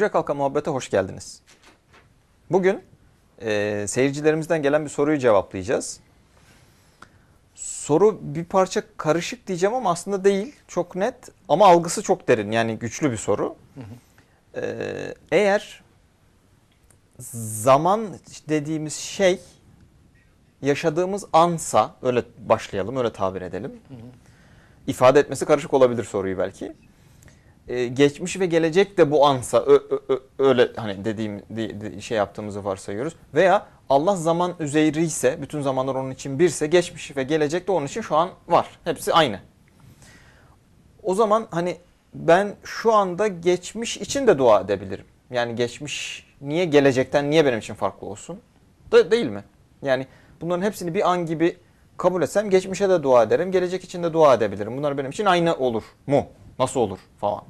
Düşe Kalka Muhabbete hoş geldiniz. Bugün e, seyircilerimizden gelen bir soruyu cevaplayacağız. Soru bir parça karışık diyeceğim ama aslında değil. Çok net ama algısı çok derin. Yani güçlü bir soru. E, eğer zaman dediğimiz şey yaşadığımız ansa, öyle başlayalım, öyle tabir edelim. İfade etmesi karışık olabilir soruyu belki e, geçmiş ve gelecek de bu ansa ö, ö, ö, öyle hani dediğim di- di- şey yaptığımızı varsayıyoruz. Veya Allah zaman üzeri ise bütün zamanlar onun için birse geçmiş ve gelecek de onun için şu an var. Hepsi aynı. O zaman hani ben şu anda geçmiş için de dua edebilirim. Yani geçmiş niye gelecekten niye benim için farklı olsun? Da, değil mi? Yani bunların hepsini bir an gibi kabul etsem geçmişe de dua ederim, gelecek için de dua edebilirim. Bunlar benim için aynı olur mu? Nasıl olur falan.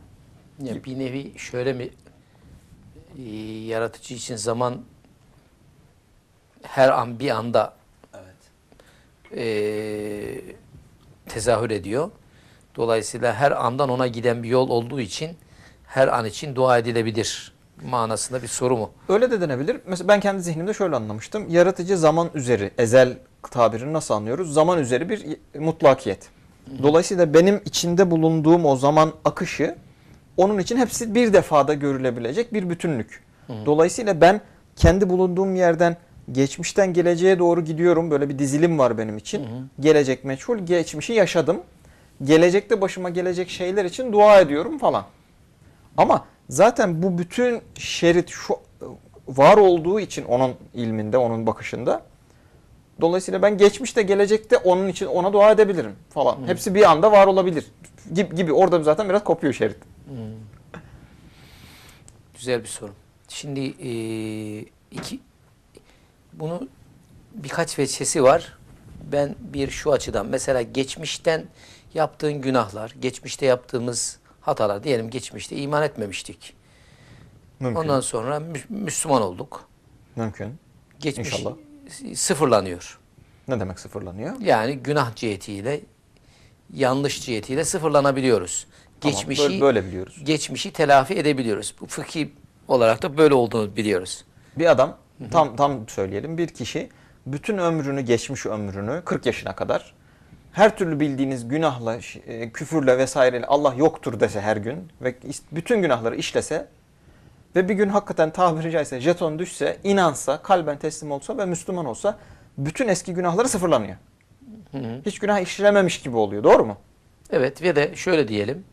Ya bir nevi şöyle mi e, yaratıcı için zaman her an bir anda e, tezahür ediyor. Dolayısıyla her andan ona giden bir yol olduğu için her an için dua edilebilir manasında bir soru mu? Öyle de denebilir. Mesela ben kendi zihnimde şöyle anlamıştım. Yaratıcı zaman üzeri, ezel tabirini nasıl anlıyoruz? Zaman üzeri bir mutlakiyet. Dolayısıyla benim içinde bulunduğum o zaman akışı onun için hepsi bir defada görülebilecek bir bütünlük. Dolayısıyla ben kendi bulunduğum yerden geçmişten geleceğe doğru gidiyorum. Böyle bir dizilim var benim için. Gelecek meçhul, geçmişi yaşadım. Gelecekte başıma gelecek şeyler için dua ediyorum falan. Ama zaten bu bütün şerit şu var olduğu için onun ilminde, onun bakışında. Dolayısıyla ben geçmişte, gelecekte onun için ona dua edebilirim falan. Hepsi bir anda var olabilir gibi, gibi. Orada zaten biraz kopuyor şerit. Güzel bir soru. Şimdi e, iki bunu birkaç veçesi var. Ben bir şu açıdan mesela geçmişten yaptığın günahlar, geçmişte yaptığımız hatalar diyelim geçmişte iman etmemiştik. Mümkün. Ondan sonra mü- Müslüman olduk. Mümkün. Geçmiş İnşallah. sıfırlanıyor. Ne demek sıfırlanıyor? Yani günah cihetiyle yanlış cihetiyle sıfırlanabiliyoruz. Tamam, Geçmişi böyle- böyle biliyoruz. Geçmişi telafi edebiliyoruz. Bu fıkhi olarak da böyle olduğunu biliyoruz. Bir adam tam tam söyleyelim bir kişi bütün ömrünü geçmiş ömrünü 40 yaşına kadar her türlü bildiğiniz günahla, e, küfürle vesaireyle Allah yoktur dese her gün ve bütün günahları işlese ve bir gün hakikaten tabiri caizse jeton düşse, inansa, kalben teslim olsa ve Müslüman olsa bütün eski günahları sıfırlanıyor. Hiç günah işlememiş gibi oluyor. Doğru mu? Evet ve de şöyle diyelim.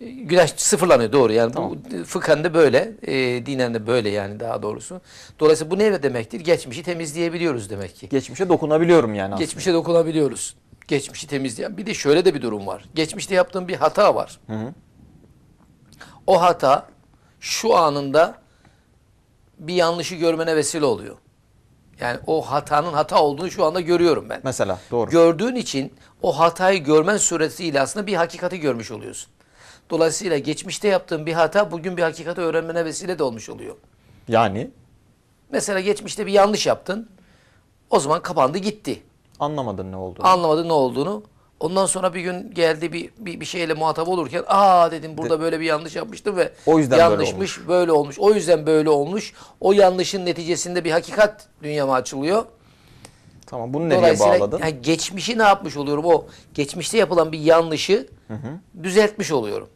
Günah sıfırlanıyor doğru yani Tamam. bu fıkhen de böyle, e, dinen de böyle yani daha doğrusu. Dolayısıyla bu ne demektir? Geçmişi temizleyebiliyoruz demek ki. Geçmişe dokunabiliyorum yani aslında. Geçmişe dokunabiliyoruz. Geçmişi temizleyen. Bir de şöyle de bir durum var. Geçmişte yaptığın bir hata var. Hı hı. O hata şu anında bir yanlışı görmene vesile oluyor. Yani o hatanın hata olduğunu şu anda görüyorum ben. Mesela doğru. Gördüğün için o hatayı görmen suretiyle aslında bir hakikati görmüş oluyorsun. Dolayısıyla geçmişte yaptığın bir hata bugün bir hakikati öğrenmene vesile de olmuş oluyor. yani Mesela geçmişte bir yanlış yaptın. O zaman kapandı gitti. anlamadın ne olduğunu. Anlamadın ne olduğunu. Ondan sonra bir gün geldi bir, bir, bir şeyle muhatap olurken aa dedim burada böyle bir yanlış yapmıştım ve O yüzden böyle yanlışmış böyle olmuş. O yüzden böyle olmuş. O yanlışın neticesinde bir hakikat dünyama açılıyor. tamam bunu nereye Dolayısıyla bağladın? yani geçmişi ne yapmış oluyorum? O geçmişte yapılan bir yanlışı düzeltmiş oluyorum.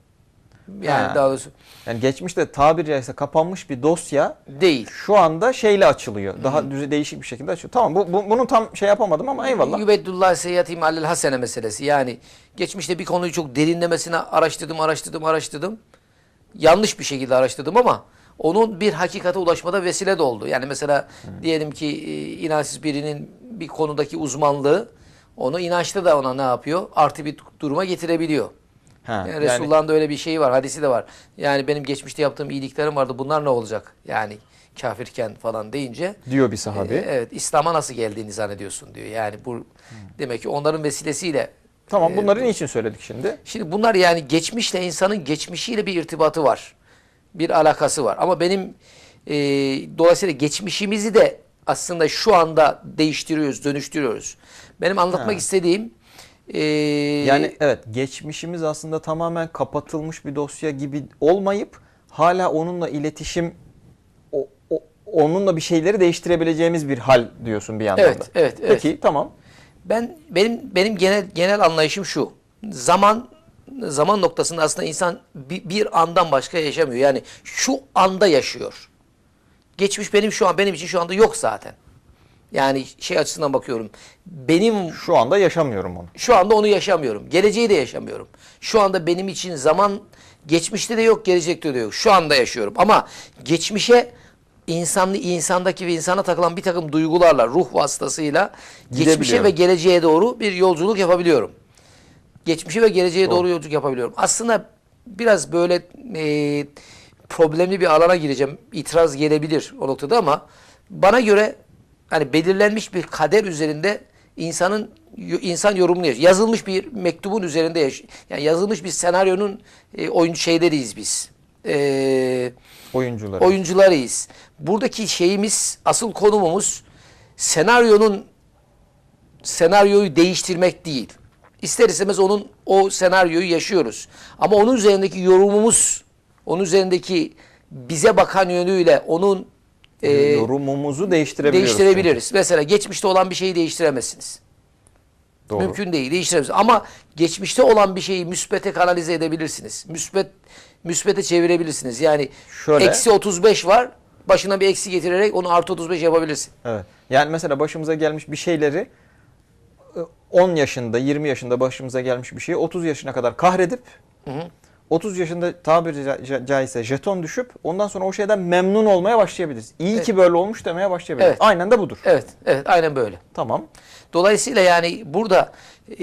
Yani Ha. daha doğrusu Yani geçmişte tabiri caizse kapanmış bir dosya değil. şu anda şeyle açılıyor. Daha düze değişik bir şekilde açılıyor. Tamam bu, bu- bunu tam şey yapamadım ama eyvallah. Yübeddullah seyyatim alel hasene meselesi. Yani geçmişte bir konuyu çok derinlemesine araştırdım, araştırdım, araştırdım. Yanlış bir şekilde araştırdım ama onun bir hakikate ulaşmada vesile de oldu. Yani mesela diyelim ki e, inançsız birinin bir konudaki uzmanlığı onu inançta da ona ne yapıyor? Artı bir duruma getirebiliyor. Ha, Yani yani Resulullah'ın da öyle bir şeyi var, hadisi de var. Yani benim geçmişte yaptığım iyiliklerim vardı. Bunlar ne olacak? Yani kafirken falan deyince. diyor bir sahabi. e, evet, İslam'a nasıl geldiğini zannediyorsun diyor. Yani bu demek ki onların vesilesiyle. tamam e, bunları niçin söyledik şimdi? Şimdi bunlar yani geçmişle insanın geçmişiyle bir irtibatı var. Bir alakası var. Ama benim e, dolayısıyla geçmişimizi de aslında şu anda değiştiriyoruz, dönüştürüyoruz. Benim anlatmak Ha. istediğim e, Yani evet geçmişimiz aslında tamamen kapatılmış bir dosya gibi olmayıp hala onunla iletişim o, o- onunla bir şeyleri değiştirebileceğimiz bir hal diyorsun bir yandan Evet, da. evet, evet. Peki tamam. Ben benim benim genel genel anlayışım şu. Zaman zaman noktasında aslında insan bir, bir andan başka yaşamıyor. Yani şu anda yaşıyor. Geçmiş benim şu an benim için şu anda yok zaten. Yani şey açısından bakıyorum. Benim Şu anda yaşamıyorum onu. şu anda onu yaşamıyorum. Geleceği de yaşamıyorum. Şu anda benim için zaman geçmişte de yok, gelecekte de yok. Şu anda yaşıyorum. Ama geçmişe insanlı insandaki ve insana takılan bir takım duygularla, ruh vasıtasıyla geçmişe ve geleceğe doğru bir yolculuk yapabiliyorum. Geçmişe ve geleceğe doğru yolculuk yapabiliyorum. Aslında biraz böyle e, problemli bir alana gireceğim. İtiraz gelebilir o noktada ama bana göre hani belirlenmiş bir kader üzerinde insanın insan yorumunu yaşıyor. Yazılmış bir mektubun üzerinde yaşıyor. Yani yazılmış bir senaryonun e, oyuncu şeyleriyiz biz. E, Oyuncuları. oyuncularıyız. Buradaki şeyimiz, asıl konumumuz senaryonun senaryoyu değiştirmek değil. İster istemez onun o senaryoyu yaşıyoruz. Ama onun üzerindeki yorumumuz, onun üzerindeki bize bakan yönüyle onun e, Yorumumuzu değiştirebiliyoruz. değiştirebiliriz. Mesela geçmişte olan bir şeyi değiştiremezsiniz. Doğru. Mümkün değil, değiştiremezsiniz. Ama geçmişte olan bir şeyi müspete kanalize edebilirsiniz. Müsbet müspete çevirebilirsiniz. Yani Şöyle- eksi 35 var, başına bir eksi getirerek onu artı 35 yapabilirsin. Evet. Yani mesela başımıza gelmiş bir şeyleri e, 10 yaşında, 20 yaşında başımıza gelmiş bir şeyi 30 yaşına kadar kahredip 30 yaşında tabiri ca- ca- caizse jeton düşüp ondan sonra o şeyden memnun olmaya başlayabiliriz. İyi ki böyle olmuş demeye başlayabiliriz. Evet. Aynen de budur. Evet, evet, aynen böyle. Tamam. Dolayısıyla yani burada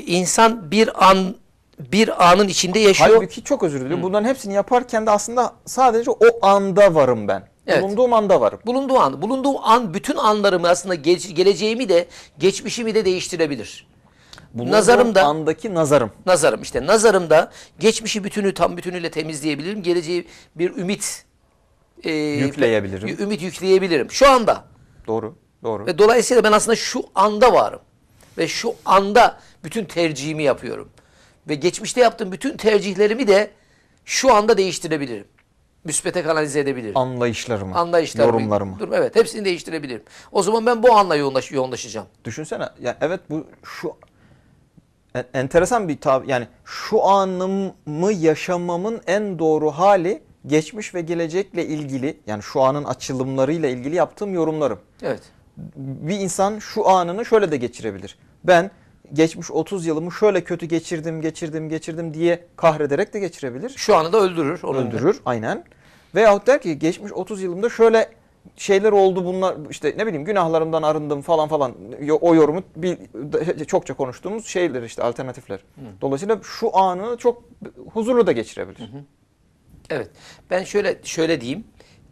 insan bir an bir anın içinde yaşıyor. Halbuki çok özür diliyorum. Bunların hepsini yaparken de aslında sadece o anda varım ben. Evet. Bulunduğum anda varım. bulunduğu an, bulunduğu an bütün anlarımı aslında geç- geleceğimi de geçmişimi de değiştirebilir. Bulunduğum Nazarımda andaki nazarım. nazarım işte nazarımda geçmişi bütünü tam bütünüyle temizleyebilirim. Geleceği bir ümit e, Yükleyebilirim. Ümit yükleyebilirim. Şu anda. Doğru. Doğru. Ve dolayısıyla ben aslında şu anda varım. Ve şu anda bütün tercihimi yapıyorum. Ve geçmişte yaptığım bütün tercihlerimi de şu anda değiştirebilirim. Müspete kanalize edebilirim. Anlayışlarımı, Anlayışlarımı, yorumlarımı. durum- evet hepsini değiştirebilirim. O zaman ben bu anla yoğunlaş, yoğunlaşacağım. Düşünsene. Yani evet bu şu en- enteresan bir tab yani şu anımı yaşamamın en doğru hali geçmiş ve gelecekle ilgili yani şu anın açılımlarıyla ilgili yaptığım yorumlarım. Evet. Bir insan şu anını şöyle de geçirebilir. Ben geçmiş 30 yılımı şöyle kötü geçirdim, geçirdim, geçirdim diye kahrederek de geçirebilir. Şu anı da öldürür. Onu Öldürür aynen. Veyahut der ki geçmiş 30 yılımda şöyle şeyler oldu bunlar işte ne bileyim günahlarımdan arındım falan falan o yorumu bir çokça konuştuğumuz şeyler işte alternatifler. Dolayısıyla şu anı çok huzurlu da geçirebilir. Evet. Ben şöyle şöyle diyeyim.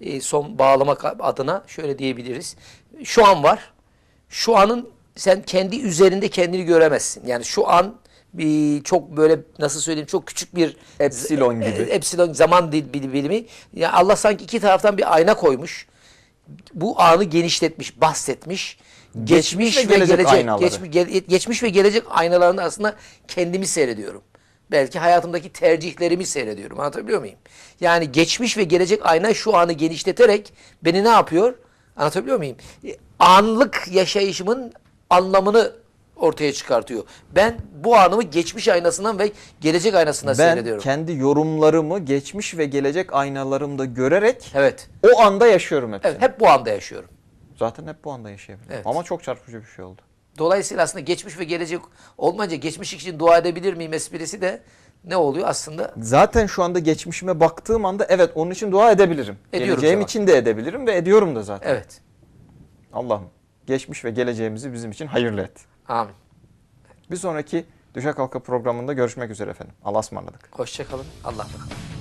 e, son bağlamak adına şöyle diyebiliriz. Şu an var. Şu anın sen kendi üzerinde kendini göremezsin. Yani şu an bir çok böyle nasıl söyleyeyim çok küçük bir Epsilon gibi. epsilon zaman dil- bil- bilimi. Ya Allah sanki iki taraftan bir ayna koymuş. Bu anı genişletmiş, bahsetmiş. Geçmiş, Geçmiş ve gelecek gelecek, aynaları. geçmiş, ge- geçmiş ve gelecek aynalarında aslında kendimi seyrediyorum. Belki hayatımdaki tercihlerimi seyrediyorum. Anlatabiliyor muyum? Yani geçmiş ve gelecek ayna şu anı genişleterek beni ne yapıyor? Anlatabiliyor muyum? E, Anlık yaşayışımın anlamını ortaya çıkartıyor. Ben bu anımı geçmiş aynasından ve gelecek aynasından Ben seyrediyorum. kendi yorumlarımı geçmiş ve gelecek aynalarımda görerek Evet. o anda yaşıyorum hepsini. Evet, hep bu anda yaşıyorum. Zaten hep bu anda yaşayabilirim. Evet. Ama çok çarpıcı bir şey oldu. Dolayısıyla aslında geçmiş ve gelecek olmayınca geçmiş için dua edebilir miyim esprisi de ne oluyor aslında? Zaten şu anda geçmişime baktığım anda evet onun için dua edebilirim. Ediyorum Geleceğim için de edebilirim ve ediyorum da zaten. Evet. Allah'ım geçmiş ve geleceğimizi bizim için hayırlı et. Amin. Bir sonraki Düşe Kalka programında görüşmek üzere efendim. Allah'a ısmarladık. Hoşçakalın. Allah'a emanet.